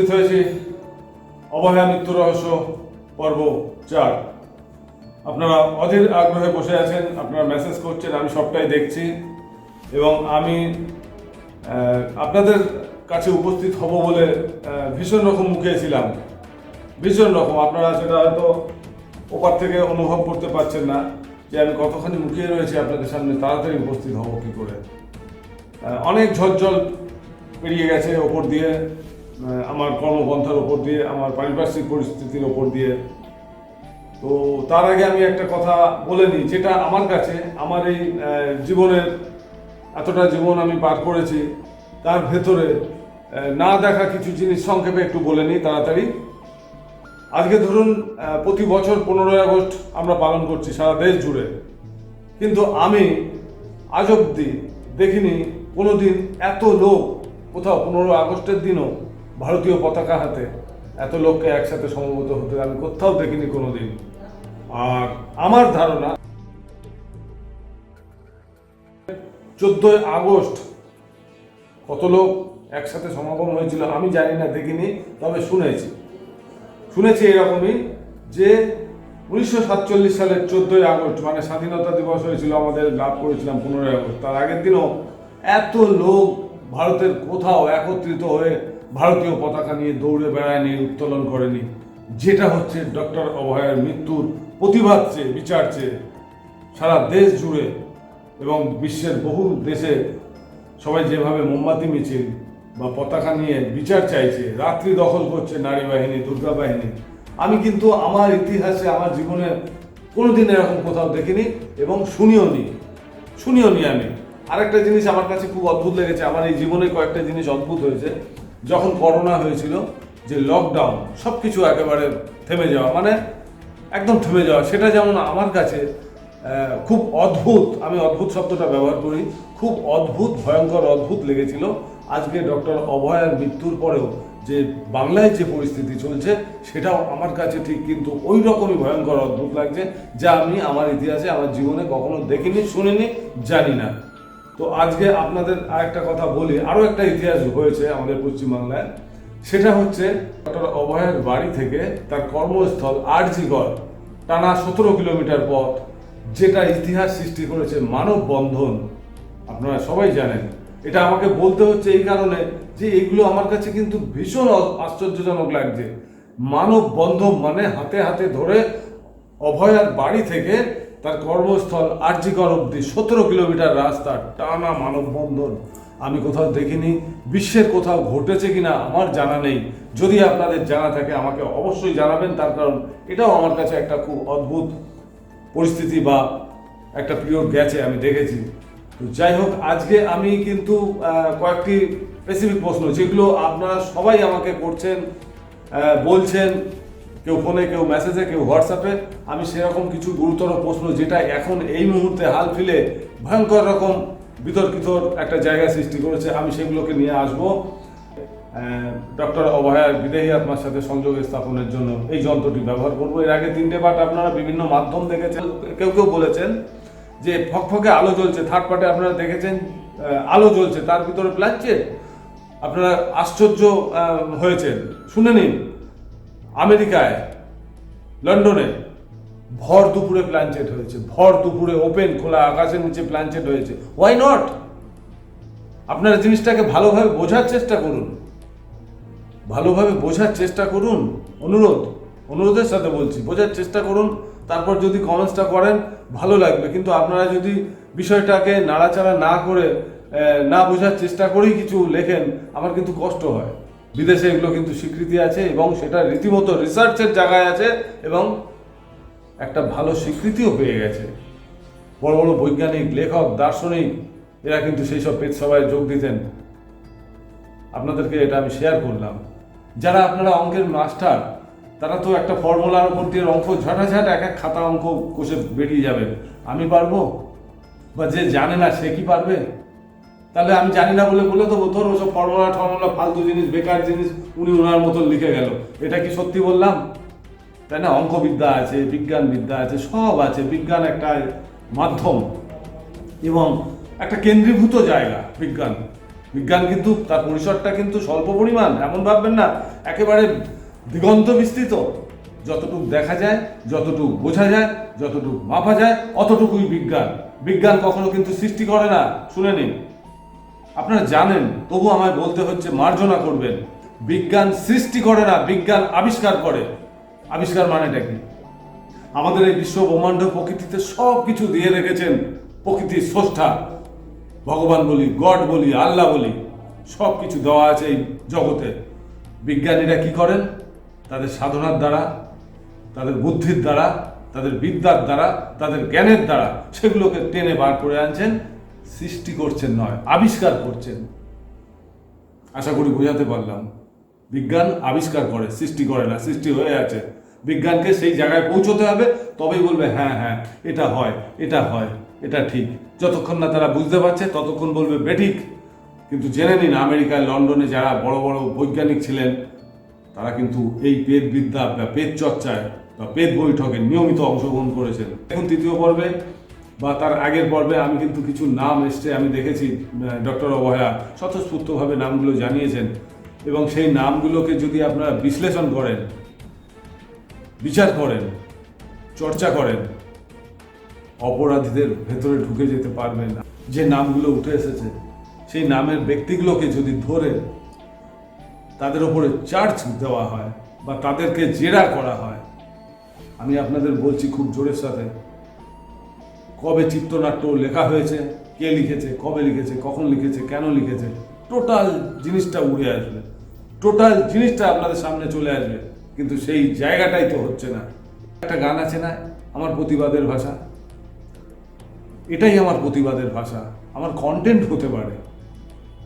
উপস্থিত হয়েছি অবহেলা মৃত্যু রহস্য পর্ব চার। আপনারা অধীর আগ্রহে বসে আছেন, আপনারা মেসেজ করছেন, আমি সবটাই দেখছি এবং আমি আপনাদের কাছে উপস্থিত হব বলে ভীষণ রকম মুখে ছিলাম। ভীষণ রকম। আপনারা সেটা হয়তো ওপার থেকে অনুভব করতে পারছেন না যে আমি কতখানি মুখিয়ে রয়েছি আপনাদের সামনে, তাড়াতাড়ি উপস্থিত হব কি করে। অনেক ঝড়জল পেরিয়ে গেছে ওপর দিয়ে। আমার কর্মপন্থার ওপর দিয়ে, আমার পারিপার্শ্বিক পরিস্থিতির ওপর দিয়ে। তো তার আগে আমি একটা কথা বলে নিই, যেটা আমার কাছে, আমার এই জীবনের এতটা জীবন আমি পার করেছি, তার ভেতরে না দেখা কিছু জিনিস সংক্ষেপে একটু বলে নিই তাড়াতাড়ি। আজকে ধরুন প্রতি বছর পনেরোই আগস্ট আমরা পালন করছি সারা দেশ জুড়ে। কিন্তু আমি আজ অব্দি দেখিনি কোনোদিন এত লোক, কোথাও পনেরো আগস্টের দিনও ভারতীয় পতাকা হাতে এত লোককে একসাথে সমবেত হতে আমি কোথাও দেখিনি কোনোদিন। আর আমার ধারণা চোদ্দই আগস্ট কত লোক একসাথে সমাগম হয়েছিল আমি জানি না, দেখিনি, তবে শুনেছি। শুনেছি এরকমই যে উনিশশো সাতচল্লিশ সালের চোদ্দোই আগস্ট মানে স্বাধীনতা দিবস হয়েছিল, আমাদের লাভ করেছিলাম পনেরোই আগস্ট। তার আগের দিনও এত লোক ভারতের কোথাও একত্রিত হয়ে ভারতীয় পতাকা নিয়ে দৌড়ে বেড়ায়নি উত্তোলন করেনি যেটা হচ্ছে ডক্টর অভয়ের মৃত্যুর প্রতিবাদ চেয়ে, বিচার চেয়ে। সারা দেশ জুড়ে এবং বিশ্বের বহু দেশে সবাই যেভাবে মোমবাতি মিছিল বা পতাকা নিয়ে বিচার চাইছে, রাত্রি দখল করছে নারী বাহিনী, দুর্গা বাহিনী। আমি কিন্তু আমার ইতিহাসে, আমার জীবনে কোনোদিন এরকম কোথাও দেখিনি এবং শুনিও নি। শুনিও নি আমি। আরেকটা জিনিস আমার কাছে খুব অদ্ভুত লেগেছে, আমার এই জীবনে কয়েকটা জিনিস অদ্ভুত হয়েছে। যখন করোনা হয়েছিল, যে লকডাউন সব কিছু একেবারে থেমে যাওয়া মানে একদম থেমে যাওয়া, সেটা যেমন আমার কাছে খুব অদ্ভুত, আমি অদ্ভুত শব্দটা ব্যবহার করি, খুব অদ্ভুত, ভয়ঙ্কর, অদ্ভুত লেগেছিল। আজকে ডক্টর অভয়ের মৃত্যুর পরেও যে বাংলায় যে পরিস্থিতি চলছে, সেটাও আমার কাছে ঠিক কিন্তু ওই রকমই ভয়ঙ্কর, অদ্ভুত লাগছে, যা আমি আমার ইতিহাসে, আমার জীবনে কখনো দেখিনি, শুনিনি, জানি না। তো আজকে আপনাদের আরেকটা কথা বলি। আরও একটা ইতিহাস হয়েছে আমাদের পশ্চিমবাংলায়। সেটা হচ্ছে ডক্টর অভয়ের বাড়ি থেকে তার কর্মস্থল আরজিগড়, টানা সতেরো কিলোমিটার পথ, যেটা ইতিহাস সৃষ্টি করেছে মানব বন্ধন। আপনারা সবাই জানেন। এটা আমাকে বলতে হচ্ছে এই কারণে যে এগুলো আমার কাছে কিন্তু ভীষণ আশ্চর্যজনক লাগছে। মানব বন্ধন মানে হাতে হাতে ধরে অভয়ার বাড়ি থেকে তার কর্মস্থল আর্জিকর অব্দি সতেরো কিলোমিটার রাস্তা টানা মানববন্ধন। আমি কোথাও দেখিনি, বিশ্বের কোথাও ঘটেছে কিনা আমার জানা নেই। যদি আপনাদের জানা থাকে, আমাকে অবশ্যই জানাবেন, তার কারণ এটাও আমার কাছে একটা খুব অদ্ভুত পরিস্থিতি বা একটা পিরিয়ড গেছে, আমি দেখেছি। তো যাই হোক, আজকে আমি কিন্তু কয়েকটি স্পেসিফিক প্রশ্ন, যেগুলো আপনারা সবাই আমাকে করছেন বলছেন কেউ ফোনে কেউ মেসেজে কেউ হোয়াটসঅ্যাপে আমি সেরকম কিছু গুরুতর প্রশ্ন যেটা এখন এই মুহূর্তে হাল ফিলে ভয়ঙ্কর রকম বিতর্কিত একটা জায়গা সৃষ্টি করেছে, আমি সেগুলোকে নিয়ে আসব। ডক্টর অভয়ার বিদেহী আত্মার সাথে সংযোগ স্থাপনের জন্য এই যন্ত্রটি ব্যবহার করব। এর আগে তিনটে পার্ট আপনারা বিভিন্ন মাধ্যম দেখেছেন, কেউ কেউ বলেছেন যে ফকফকে আলো জ্বলছে থার্ড পার্টে আপনারা দেখেছেন আলো জ্বলছে, তার ভিতরে প্লাচ্ছে আপনারা আশ্চর্য হয়েছেন। শুনে নিন। আমেরিকায়, লন্ডনে ভর দুপুরে প্ল্যানচেট হয়েছে, ভর দুপুরে ওপেন খোলা আকাশের নিচে প্ল্যানচেট হয়েছে। ওয়াই নট আপনারা জিনিসটাকে ভালোভাবে বোঝার চেষ্টা করুন। ভালোভাবে বোঝার চেষ্টা করুন। অনুরোধ, অনুরোধের সাথে বলছি, বোঝার চেষ্টা করুন। তারপর যদি কমেন্টসটা করেন, ভালো লাগবে। কিন্তু আপনারা যদি বিষয়টাকে নাড়াচাড়া না করে না বোঝার চেষ্টা করেই কিছু লেখেন, আমার কিন্তু কষ্ট হয়। বিদেশে এগুলো কিন্তু স্বীকৃতি আছে এবং সেটা রীতিমতো রিসার্চের জায়গায় আছে এবং একটা ভালো স্বীকৃতিও পেয়ে গেছে। বড় বড় বৈজ্ঞানিক, লেখক, দার্শনিক, এরা কিন্তু সেই সব পেজ সভায় যোগ দিতেন। আপনাদেরকে এটা আমি শেয়ার করলাম। যারা আপনারা অঙ্কের মাস্টার তারা তো একটা ফর্মুলার উপর দিয়ে অঙ্ক ঝাঁটাঝাট এক এক খাতা অঙ্ক কষে বেরিয়ে যাবে। আমি পারব? বা যে জানে না সে কি পারবে? তাহলে আমি জানি না বলে বলে দেবো, ধর ওসব ফর্মুলা টর্মুলা ফালতু জিনিস, বেকার জিনিস, উনি ওনার মতন লিখে গেল। এটা কি সত্যি বললাম? তাই না? অঙ্কবিদ্যা আছে বিজ্ঞান বিদ্যা আছে, সব আছে। বিজ্ঞান একটা মাধ্যম এবং একটা কেন্দ্রীভূত জায়গা বিজ্ঞান। বিজ্ঞান কিন্তু, তার পরিসরটা কিন্তু স্বল্প পরিমাণ, এমন ভাববেন না। একেবারে দিগন্ত বিস্তৃত। যতটুকু দেখা যায়, যতটুকু বোঝা যায়, যতটুকু মাপা যায়, অতটুকুই বিজ্ঞান। বিজ্ঞান কখনো কিন্তু সৃষ্টি করে না, শুনে নিন। আপনারা জানেন, তবু আমায় বলতে হচ্ছে মার্জনা করবেন। বিজ্ঞান সৃষ্টি করে না, বিজ্ঞান আবিষ্কার করে। আবিষ্কার মানেটা কি? আমাদের এই বিশ্ব ব্রহ্মাণ্ড প্রকৃতিতে সব কিছু দিয়ে রেখেছেন প্রকৃতির স্রষ্টা। ভগবান বলি, গড বলি, আল্লাহ বলি সব কিছু দেওয়া আছে এই জগতে। বিজ্ঞানীরা কি করেন? তাদের সাধনার দ্বারা, তাদের বুদ্ধির দ্বারা, তাদের বিদ্যার দ্বারা, তাদের জ্ঞানের দ্বারা সেগুলোকে টেনে বার করে আনছেন। সৃষ্টি করছেন নয়, আবিষ্কার করছেন। আশা করি বোঝাতে পারলাম। বিজ্ঞান আবিষ্কার করে, সৃষ্টি করে না, সৃষ্টি হয়ে আছে। বিজ্ঞানকে সেই জায়গায় পৌঁছতে হবে, তবেই বলবে হ্যাঁ হ্যাঁ এটা হয় এটা হয়, এটা ঠিক। যতক্ষণ না তারা বুঝতে পারছে, ততক্ষণ বলবে, বেঠিক। কিন্তু জেনে নিন আমেরিকায় লন্ডনে যারা বড় বড় বৈজ্ঞানিক ছিলেন, তারা কিন্তু এই পেট বিদ্যা বা পেট চর্চায় বা পেট বৈঠকে নিয়মিত অংশগ্রহণ করেছেন। এখন তৃতীয় পর্বে বা তার আগের পর্বে আমি কিন্তু কিছু নাম এসছে, আমি দেখেছি ডক্টর অবহেলা স্বতঃস্ফূর্তভাবে নামগুলো জানিয়েছেন। এবং সেই নামগুলোকে যদি আপনারা বিশ্লেষণ করেন, বিচার করেন, চর্চা করেন, অপরাধীদের ভেতরে ঢুকে যেতে পারবেন না। যে নামগুলো উঠে এসেছে, সেই নামের ব্যক্তিগুলোকে যদি ধরে তাদের ওপরে চার্জ দেওয়া হয় বা তাদেরকে জেরা করা হয়, আমি আপনাদের বলছি খুব জোরের সাথে কবে চিত্রনাট্য লেখা হয়েছে, কে লিখেছে, কবে লিখেছে, কখন লিখেছে, কেন লিখেছে, টোটাল জিনিসটা উড়ে আসবে। টোটাল জিনিসটা আপনাদের সামনে চলে আসবে, কিন্তু সেই জায়গাটাই তো হচ্ছে না। একটা গান আছে না, আমার প্রতিবাদের ভাষা? এটাই আমার প্রতিবাদের ভাষা। আমার কন্টেন্ট হতে পারে।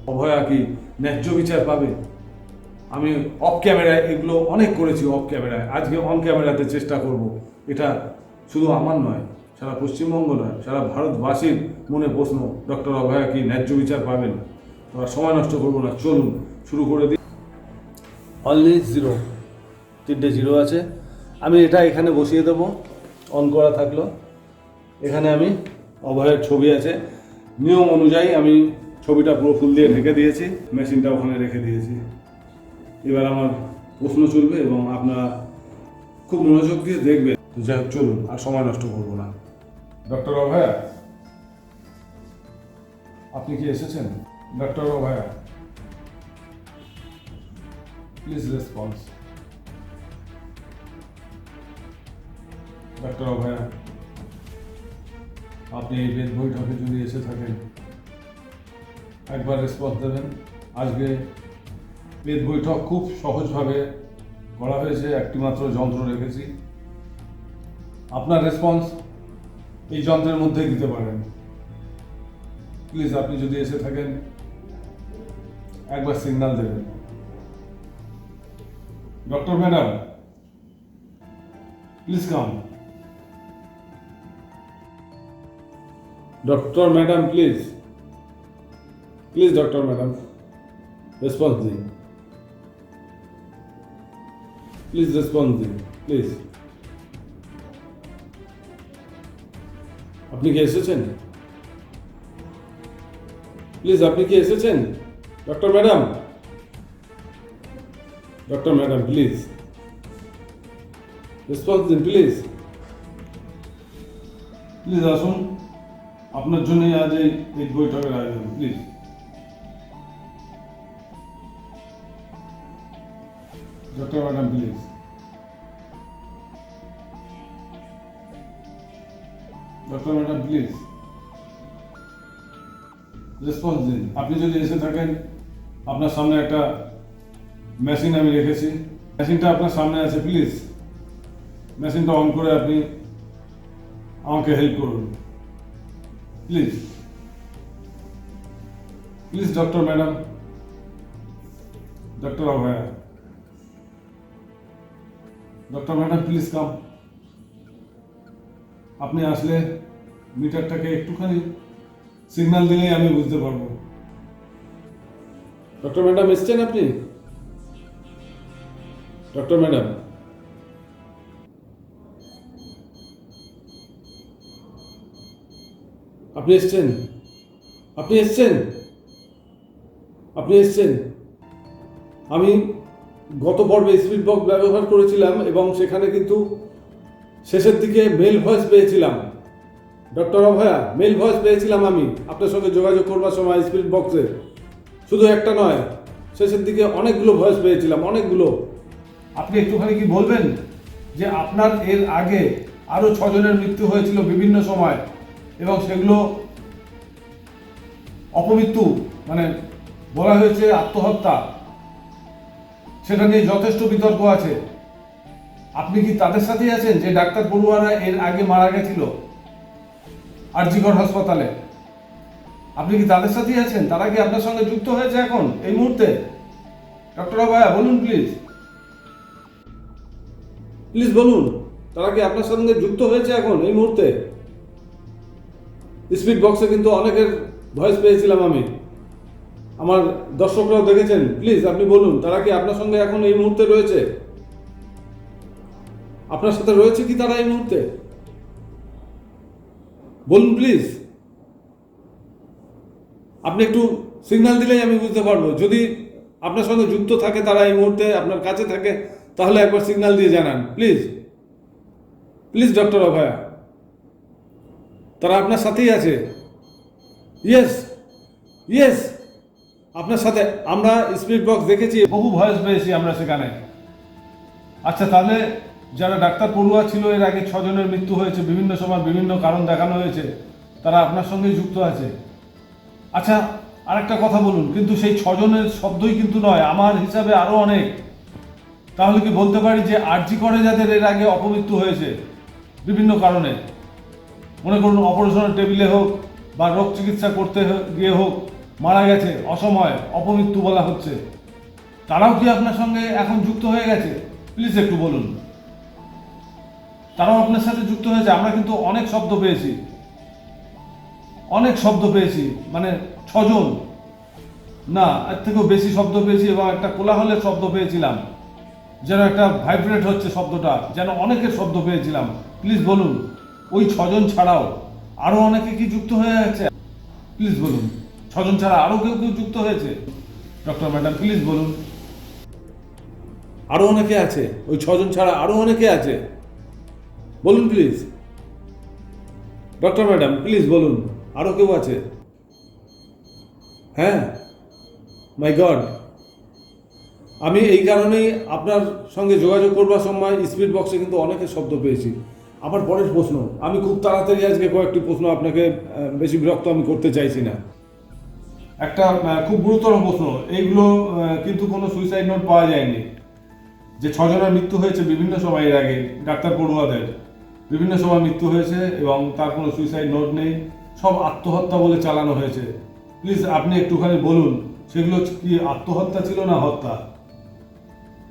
অভয়া কি ন্যায্য বিচার পাবে? আমি অফ ক্যামেরায় এগুলো অনেক করেছি অফ ক্যামেরায় আজকে অন ক্যামেরাতে চেষ্টা করব। এটা শুধু আমার নয় সারা পশ্চিমবঙ্গ নয়, সারা ভারতবাসীর মনে প্রশ্ন, ডক্টর অভয়া কি ন্যায্য বিচার পাবেন? আর সময় নষ্ট করব না, চলুন, শুরু করে দিই। অনলি জিরো তিনটে জিরো আছে। আমি এটা এখানে বসিয়ে দেবো অন করা থাকল। এখানে আমি অভয়ের ছবি আছে। নিয়ম অনুযায়ী আমি ছবিটা পুরো ফুল দিয়ে ঢেকে দিয়েছি, মেশিনটা ওখানে রেখে দিয়েছি। এবার আমার প্রশ্ন চলবে এবং আপনারা খুব মনোযোগ দিয়ে দেখবেন। যাই হোক, চলুন, আর সময় নষ্ট করব না। ডক্টর অভয়া আপনি কি এসেছেন? Doctor Abhaya please response doctor Abhaya আপনি এই বেদ বৈঠকে যদি এসে থাকেন, একবার রেসপন্স দেবেন। আজকে বেদ বৈঠক খুব সহজভাবে করা হয়েছে একটি মাত্র যন্ত্র রেখেছি। আপনার রেসপন্স এই যন্ত্রের মধ্যেই দিতে পারেন। প্লিজ আপনি যদি এসে থাকেন, একবার সিগন্যাল দেবেন। Doctor madam please come doctor madam please please doctor madam response দিন। প্লিজ রেসপন্স দিন প্লিজ আপনি কি এসেছেন? প্লিজ, আপনি কি এসেছেন? Doctor madam? Doctor madam, please. Response দিন, প্লিজ। প্লিজ আসুন। আপনার জন্যই আজ এই বৈঠকের আয়োজন, please. Doctor madam, please. Doctor madam please response দিন। আপনি যদি এসে থাকেন, আপনার সামনে একটা মেশিন আমি রেখেছি। মেশিনটা আপনার সামনে আছে প্লিজ মেশিনটা অন করে আপনি আমাকে হেল্প করুন। Please please doctor madam doctor Abhaya doctor madam please come আপনি আসলে মিটারটাকে একটুখানি সিগন্যাল দিলেই আমি বুঝতে পারব। ডক্টর ম্যাডাম এসছেন আপনি? ডক্টর ম্যাডাম আপনি এসছেন? আপনি এসছেন? আপনি এসছেন? আমি গত পর্বে স্পিড বক্স ব্যবহার করেছিলাম এবং সেখানে কিন্তু শেষের দিকে মেল ভয়েস পেয়েছিলাম। ডক্টর অভয়া মেল ভয়েস পেয়েছিলাম আমি। আপনার সঙ্গে যোগাযোগ করবার সময় স্পিড বক্সে শুধু একটা নয়, শেষের দিকে অনেকগুলো ভয়েস পেয়েছিলাম, অনেকগুলো। আপনি একটুখানি কি বলবেন যে আপনার এর আগে আরও ছজনের মৃত্যু হয়েছিল বিভিন্ন সময় এবং সেগুলো অপমৃত্যু মানে বলা হয়েছে আত্মহত্যা, সেটা নিয়ে যথেষ্ট বিতর্ক আছে। আপনি কি তাদের সাথেই আছেন যে ডাক্তার পড়ুয়ারা এর আগে মারা গেছিল? আরজিকর হাসপাতালে। আপনি কি তাদের সাথেই আছেন? তারা কি আপনার সঙ্গে যুক্ত হয়েছে এখন, এই মুহূর্তে? ডক্টর ভাইয়া বলুন প্লিজ। প্লিজ বলুন, তারা কি আপনার সঙ্গে যুক্ত হয়েছে এখন, এই মুহূর্তে? স্পিড বক্সে কিন্তু অনেকের ভয়েস পেয়েছিলাম আমি। আমার দর্শকরাও দেখেছেন, প্লিজ আপনি বলুন, তারা কি আপনার সঙ্গে এখন এই মুহূর্তে রয়েছে? আপনার সাথে রয়েছে কি তারা এই মুহূর্তে? বলুন প্লিজ আপনি একটু সিগন্যাল দিলেই আমি বুঝতে পারব। যদি আপনার সঙ্গে যুক্ত থাকে, তারা এই মুহূর্তে আপনার কাছে থাকে, তাহলে একবার সিগন্যাল দিয়ে জানান প্লিজ প্লিজ ডক্টর অভয়া। তারা আপনার সাথেই আছে। ইয়েস ইয়েস আপনার সাথে আমরা স্পিড বক্স দেখেছি। বহু ভয়েস পেয়েছি আমরা সেখানে। আচ্ছা তাহলে যারা ডাক্তার পড়ুয়া ছিল, এর আগে ছজনের মৃত্যু হয়েছে, বিভিন্ন সময় বিভিন্ন কারণ দেখানো হয়েছে, তারা আপনার সঙ্গেই যুক্ত আছে। আচ্ছা আরেকটা কথা বলুন, কিন্তু সেই ছজনের শব্দই কিন্তু নয়, আমার হিসাবে আরও অনেক। তাহলে কি বলতে পারি যে আরজি করে যাদের এর আগে অপমৃত্যু হয়েছে, বিভিন্ন কারণে? মনে করুন, অপারেশনের টেবিলে হোক বা রোগ চিকিৎসা করতে গিয়ে হোক, মারা গেছে, অসময়, অপমৃত্যু বলা হচ্ছে। তারাও কি আপনার সঙ্গে এখন যুক্ত হয়ে গেছে? প্লিজ একটু বলুন। তারাও আপনার সাথে যুক্ত হয়েছে, আমরা কিন্তু অনেক শব্দ পেয়েছি। অনেক শব্দ পেয়েছি মানে ছজন। না, এর থেকেও বেশি শব্দ পেয়েছি এবং একটা কোলাহলের শব্দ পেয়েছিলাম। যেন একটা ভাইব্রেট হচ্ছে শব্দটা, যেন অনেকের শব্দ পেয়েছিলাম। প্লিজ বলুন, ওই ছজন ছাড়াও আরও অনেকে কি যুক্ত হয়ে আছে? প্লিজ বলুন, ছজন ছাড়া আরও কেউ কেউ যুক্ত হয়েছে? ডক্টর ম্যাডাম, প্লিজ বলুন। আরও অনেকে আছে, ওই ছজন ছাড়া আরও অনেকে আছে? বলুন প্লিজ ডক্টর ম্যাডাম প্লিজ বলুন। আরও কেউ আছে? হ্যাঁ? মাই গড আমি এই কারণেই আপনার সঙ্গে যোগাযোগ করবার সময় স্পিড বক্সে কিন্তু অনেকের শব্দ পেয়েছি। আমার পরের প্রশ্ন, আমি খুব তাড়াতাড়ি আজকে কয়েকটি প্রশ্ন আপনাকে বেশি বিরক্ত আমি করতে চাইছি না। একটা খুব গুরুতর প্রশ্ন, এইগুলো কিন্তু কোনো সুইসাইড নোট পাওয়া যায়নি। যে ছজনের মৃত্যু হয়েছে বিভিন্ন সময়ের আগে, ডাক্তার পড়ুয়াদের। বিভিন্ন সময় মৃত্যু হয়েছে এবং তার কোনো সুইসাইড নোট নেই। সব আত্মহত্যা বলে চালানো হয়েছে। প্লিজ আপনি একটুখানি বলুন, সেগুলো কি আত্মহত্যা ছিল না হত্যা?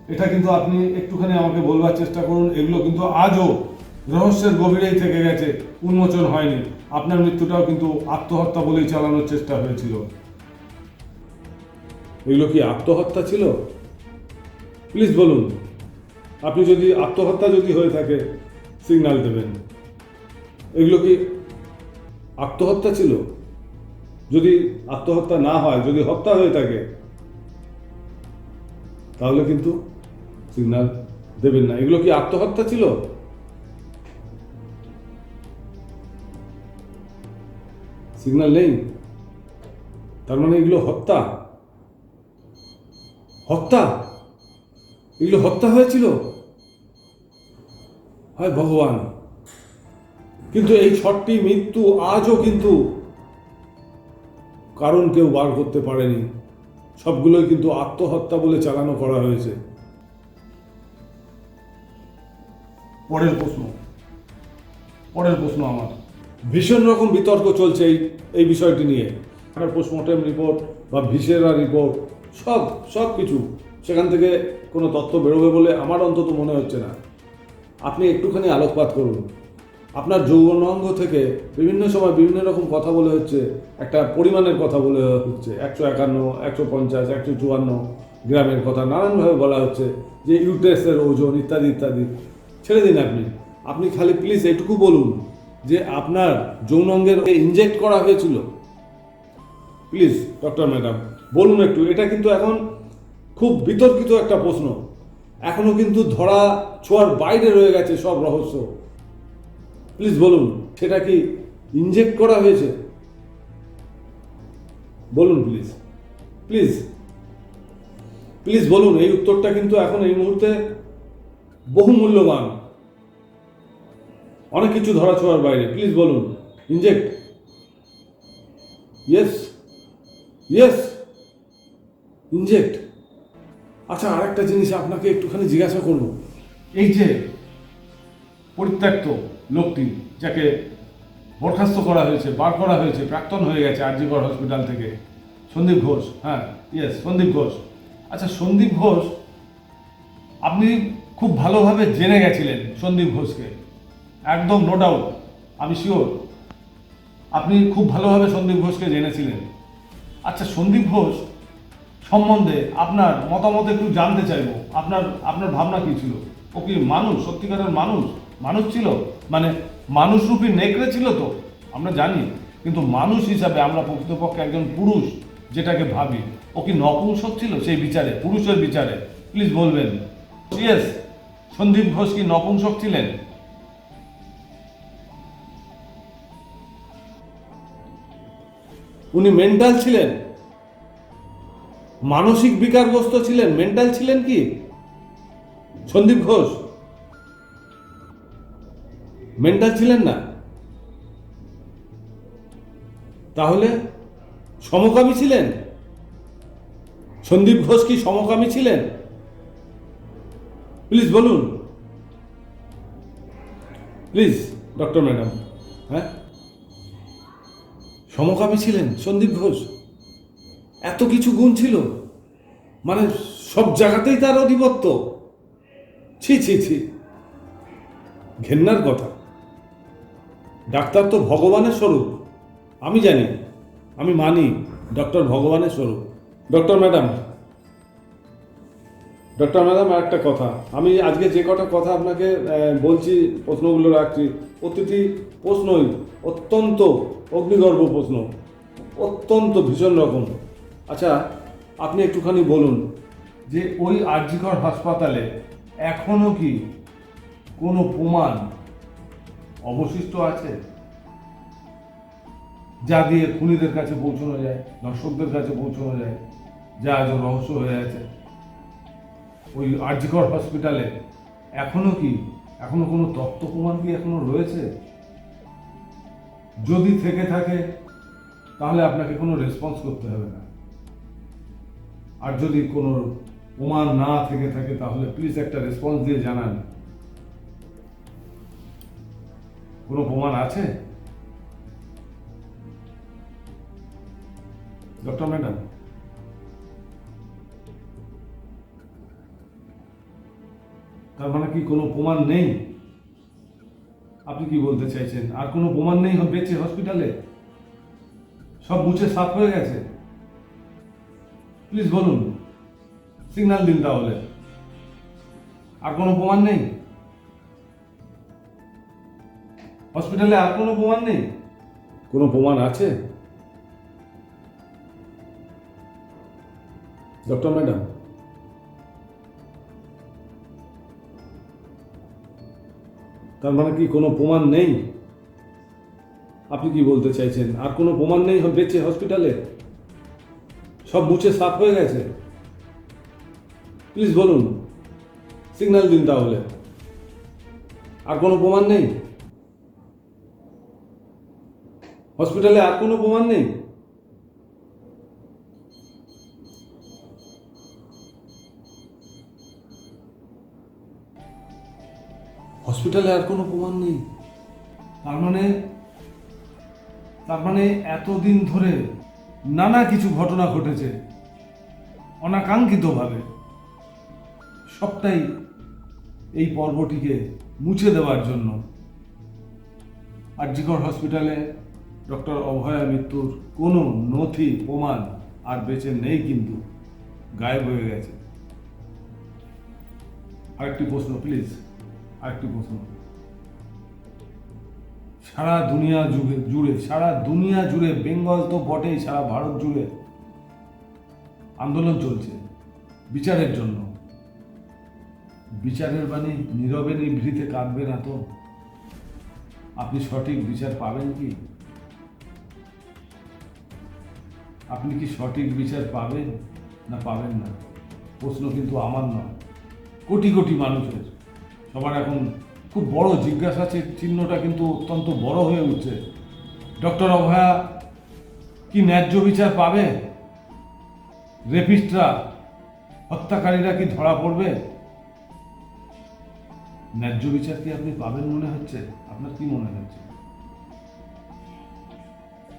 এটা কিন্তু আপনি একটুখানি আমাকে বলবার চেষ্টা করুন, এগুলো কিন্তু আজও রহস্যের গভীরেই থেকে গেছে, উন্মোচন হয়নি। আপনার মৃত্যুটাও কিন্তু আত্মহত্যা বলেই চালানোর চেষ্টা হয়েছিল। এগুলো কি আত্মহত্যা ছিল? প্লিজ বলুন। আপনি যদি আত্মহত্যা যদি হয়ে থাকে সিগন্যাল দেবেন। এগুলো কি আত্মহত্যা ছিল? যদি আত্মহত্যা না হয়, যদি হত্যা হয়ে থাকে, তাহলে কিন্তু সিগনাল দেবেন না। এগুলো কি আত্মহত্যা ছিল? সিগনাল নেই। তার মানে এগুলো হত্যা? হত্যা? এগুলো হত্যা হয়েছিল? হয় ভগবান। কিন্তু এই ছটটি মৃত্যু আজও কিন্তু কারণ কেউ বার করতে পারেনি। সবগুলোই কিন্তু আত্মহত্যা বলে চালানো করা হয়েছে। পরের প্রশ্ন। পরের প্রশ্ন আমার। ভীষণ রকম বিতর্ক চলছে এই এই বিষয়টি নিয়ে। আপনার পোস্টমর্টম রিপোর্ট বা ভিসেরা রিপোর্ট সব সব কিছু সেখান থেকে কোনো তথ্য বেরোবে বলে আমার অন্তত মনে হচ্ছে না। আপনি একটুখানি আলোকপাত করুন। আপনার যৌবনাঙ্গ থেকে বিভিন্ন সময় বিভিন্ন রকম কথা বলে হচ্ছে, একটা পরিমাণের কথা বলে হচ্ছে, একশো একান্ন, একশো পঞ্চাশ, একশো চুয়ান্ন গ্রামের কথা নানানভাবে বলা হচ্ছে, যে ইউটেসের ওজন ইত্যাদি ইত্যাদি। ছেড়ে দিন আপনি। আপনি খালি প্লিজ এটুকু বলুন যে আপনার যৌনাঙ্গের ইনজেক্ট করা হয়েছিল। প্লিজ ডক্টর ম্যাডাম বলুন একটু। এটা কিন্তু এখন খুব বিতর্কিত একটা প্রশ্ন। এখনও কিন্তু ধরা ছোঁয়ার বাইরে রয়ে গেছে সব রহস্য। প্লিজ বলুন, সেটা কি ইনজেক্ট করা হয়েছে? বলুন প্লিজ। প্লিজ। প্লিজ বলুন, এই উত্তরটা কিন্তু এখন এই মুহূর্তে বহু মূল্যবান অনেক কিছু ধরা ছোঁয়ার বাইরে। প্লিজ বলুন ইনজেক্ট ইয়েস ইয়েস ইনজেক্ট আচ্ছা আরেকটা জিনিস আপনাকে একটুখানি জিজ্ঞাসা করব। এই যে পরিত্যক্ত লোকটি যাকে বরখাস্ত করা হয়েছে, বার করা হয়েছে, প্রাক্তন হয়ে গেছে আরজিগড় হসপিটাল থেকে, সন্দীপ ঘোষ হ্যাঁ ইয়েস সন্দীপ ঘোষ। আচ্ছা সন্দীপ ঘোষ, আপনি খুব ভালোভাবে জেনে গেছিলেন সন্দীপ ঘোষকে। একদম নো ডাউট আমি শিওর আপনি খুব ভালোভাবে সন্দীপ ঘোষকে জেনেছিলেন। আচ্ছা সন্দীপ ঘোষ সম্বন্ধে আপনার মতামত একটু জানতে চাইব। আপনার আপনার ভাবনা কি ছিল? ও কি মানুষ? সত্যিকারের মানুষ? মানুষ ছিল? মানে মানুষরূপী নেকড়ে ছিল তো? আমরা জানি। কিন্তু মানুষ হিসাবে আমরা প্রকৃতপক্ষে একজন পুরুষ, যেটাকে ভাবি। ও কি নপুংসক ছিল সেই বিচারে? পুরুষের বিচারে। প্লিজ বলবেন। ইয়েস, সন্দীপ ঘোষ কি নপুংসক ছিলেন? উনি মেন্টাল ছিলেন? মানসিক বিকারগ্রস্ত ছিলেন মেন্টাল ছিলেন কি? সন্দীপ ঘোষ। মেন্টাল ছিলেন না? তাহলে সমকামী ছিলেন? সন্দীপ ঘোষ কি সমকামী ছিলেন? প্লিজ বলুন। প্লিজ ডক্টর ম্যাডাম হ্যাঁ? সমকামী ছিলেন সন্দীপ ঘোষ। এত কিছু গুণ ছিল? মানে সব জায়গাতেই তার আধিপত্য। ছি ছি ছি। ঘেন্নার কথা। ডাক্তার তো ভগবানের স্বরূপ। আমি জানি, আমি মানি, ডক্টর ভগবানের স্বরূপ। ডক্টর ম্যাডাম ডক্টর ম্যাডাম একটা কথা। আমি আজকে যে কটা কথা আপনাকে বলছি, প্রশ্নগুলো রাখছি, প্রতিটি প্রশ্নই অত্যন্ত অগ্নিগর্ভ প্রশ্ন। অত্যন্ত ভীষণ রকম। আচ্ছা আপনি একটুখানি বলুন যে ওই আরজিকর হাসপাতালে এখনও কি কোনো প্রমাণ অবশিষ্ট আছে? যা দিয়ে খুনিদের কাছে পৌঁছানো যায়, দর্শকদের কাছে পৌঁছানো যায়, যা আজ রহস্য হয়ে আছে। ওই আরজিকর হসপিটালে এখনও কি, এখনও কোনো তথ্য প্রমাণ কি এখনও রয়েছে? যদি থেকে থাকে, তাহলে আপনাকে কোনো রেসপন্স করতে হবে না। আর যদি কোনো প্রমাণ না থেকে থাকে, তাহলে প্লিজ একটা রেসপন্স দিয়ে জানান। কোনো প্রমাণ আছে? ডক্টর ম্যাডাম তার মানে কি কোনো প্রমাণ নেই? আপনি কি বলতে চাইছেন? আর কোনো প্রমাণ নেই বেঁচে হসপিটালে সব মুছে সাফ হয়ে গেছে? প্লিজ বলুন। সিগন্যাল দিন তাহলে। আর কোনো প্রমাণ নেই? হসপিটালে আর কোনো প্রমাণ নেই? কোনো প্রমাণ আছে? Doctor madam. তার মানে কি কোনো প্রমাণ নেই? আপনি কি বলতে চাইছেন? আর কোনো প্রমাণ নেই বেঁচে হসপিটালে? সব মুছে সাফ হয়ে গেছে। প্লিজ বলুন সিগন্যাল দিন তাহলে। আর কোনো প্রমাণ নেই? হসপিটালে আর কোনো প্রমাণ নেই? হসপিটালে আর কোনো প্রমাণ নেই। তার মানে তার মানে এতদিন ধরে নানা কিছু ঘটনা ঘটেছে, অনাকাঙ্ক্ষিতভাবে। সবটাই এই পর্বটিকে মুছে দেওয়ার জন্য। আরজিকর হসপিটালে ডক্টর অভয়া মৃত্যুর কোনো নথি, প্রমাণ আর বেঁচে নেই কিন্তু, গায়েব হয়ে গেছে। আরেকটি প্রশ্ন প্লিজ আরেকটি প্রশ্ন। সারা দুনিয়া জুড়ে জুড়ে, সারা দুনিয়া জুড়ে, বেঙ্গল তো বটেই সারা ভারত জুড়ে আন্দোলন চলছে বিচারের জন্য। বিচারের বাণী নীরবে নিভৃতে কাঁদবে না তো। আপনি সঠিক বিচার পাবেন কি? আপনি কি সঠিক বিচার পাবেন না পাবেন না? প্রশ্ন কিন্তু আমার নয়। কোটি কোটি মানুষের। সবার এখন খুব বড় জিজ্ঞাসা চিহ্নটা কিন্তু অত্যন্ত বড় হয়ে উঠছে। ডক্টর অভয়া, কি ন্যায্য বিচার পাবে? রেপিস্টরা, হত্যাকারীরা কি ধরা পড়বে? ন্যায্য বিচার কি আপনি পাবেন মনে হচ্ছে? আপনার কি মনে হচ্ছে?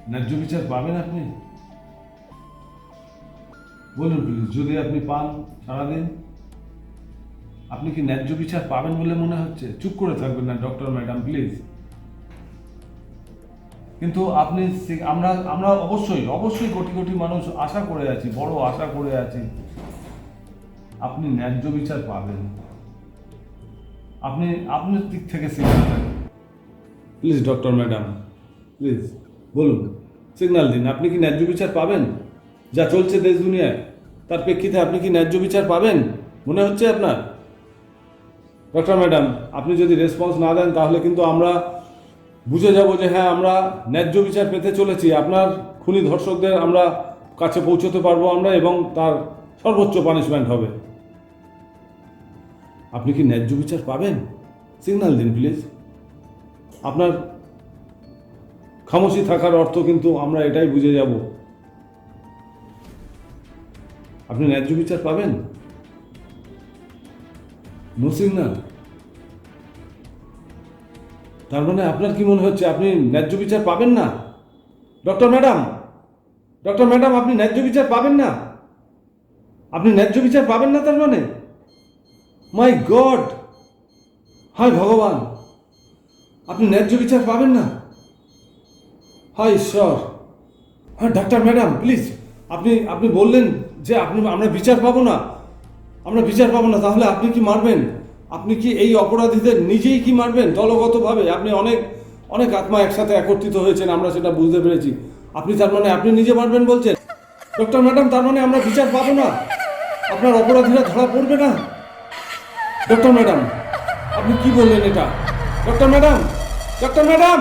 ন্যায্য বিচার পাবেন আপনি? বলুন প্লিজ যদি আপনি পান সারাদিন। আপনি কি ন্যায্য বিচার পাবেন বলে মনে হচ্ছে? চুপ করে থাকবেন না ডক্টর ম্যাডাম প্লিজ কিন্তু আপনি আমরা আমরা অবশ্যই অবশ্যই কোটি কোটি মানুষ আশা করে আছি, বড় আশা করে আছি। আপনি ন্যায্য বিচার পাবেন। আপনি আপনার দিক থেকে সিগন্যাল দেন। প্লিজ ডক্টর ম্যাডাম প্লিজ বলুন সিগন্যাল দিন। আপনি কি ন্যায্য বিচার পাবেন? যা চলছে দেশ দুনিয়ায়, তার প্রেক্ষিতে আপনি কি ন্যায্য বিচার পাবেন? মনে হচ্ছে আপনার? ডক্টর ম্যাডাম আপনি যদি রেসপন্স না দেন, তাহলে কিন্তু আমরা বুঝে যাব যে হ্যাঁ আমরা ন্যায্য বিচার পেতে চলেছি। আপনার খুনি ধর্ষকদের আমরা কাছে পৌঁছতে পারব আমরা এবং তার সর্বোচ্চ পানিশমেন্ট হবে। আপনি কি ন্যায্য বিচার পাবেন? সিগন্যাল দিন প্লিজ আপনার খামোশি থাকার অর্থ কিন্তু আমরা এটাই বুঝে যাব। আপনি ন্যায্য বিচার পাবেন? নো। সিগন্যাল তার মানে আপনার কি মনে হচ্ছে, আপনি ন্যায্য বিচার পাবেন না? ডক্টর ম্যাডাম ডক্টর ম্যাডাম, আপনি ন্যায্য বিচার পাবেন না? আপনি ন্যায্য বিচার পাবেন না তার মানে? মাই গড! হায় ভগবান! আপনি ন্যায্য বিচার পাবেন না? হায় ঈশ্বর! হ্যাঁ ডাক্তার ম্যাডাম, প্লিজ, আপনি আপনি বললেন যে আপনি, আমরা বিচার পাবো না। আমরা বিচার পাবো না। তাহলে আপনি কি মারবেন? আপনি কি এই অপরাধীদের নিজেই কি মারবেন? দলগতভাবে আপনি অনেক অনেক আত্মা একসাথে একত্রিত হয়েছেন, আমরা সেটা বুঝতে পেরেছি। আপনি তার মানে আপনি নিজে মারবেন বলছেন? ডক্টর ম্যাডাম তার মানে আমরা বিচার পাবো না? আপনার অপরাধীরা ধরা পড়বে না? ডক্টর ম্যাডাম আপনি কি বললেন এটা? Doctor madam doctor madam